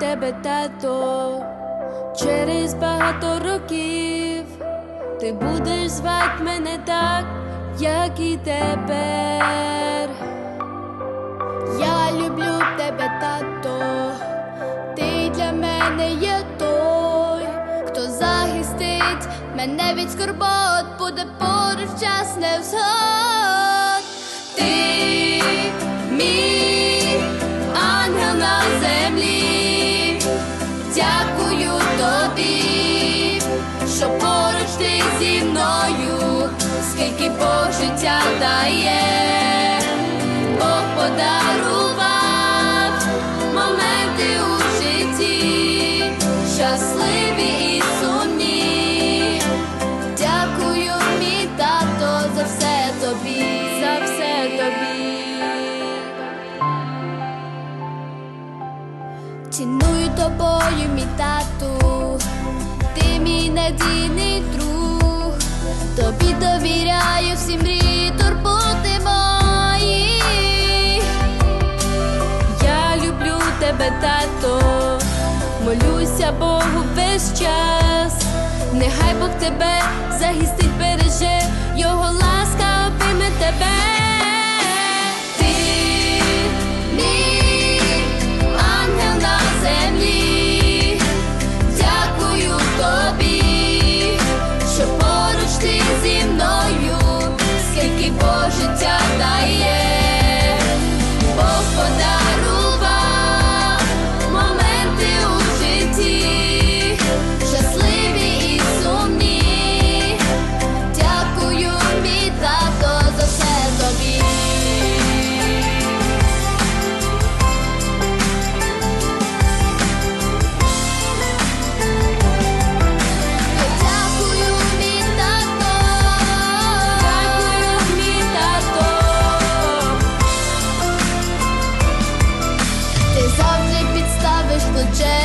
тебе, тато, через багато років ти будеш звати мене так, як і тепер. Я люблю тебе, тато, ти для мене є той, хто захистить мене від скорбот, буде поруч час невзгод. Ти мій ангел на землі, дякую тобі, що поруч ти зі мною, скільки Бог життя дає, Бог подарував моменти у житті, щасливі і Ціную тобою, мій тату, ти мій надійний друг, тобі довіряю всі мрії, турботи мої. Я люблю тебе, тато, молюся Богу весь час. Нехай Бог тебе захистить, береже, його ласка обійме тебе. Завжди підставиш плече,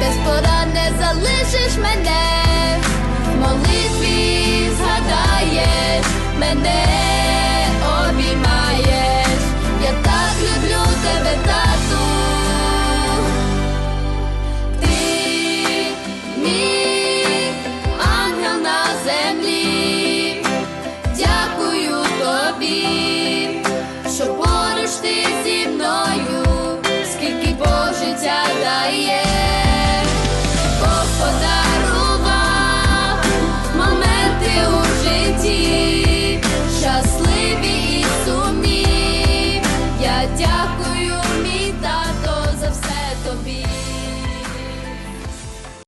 без пора не залишиш мене. yeah.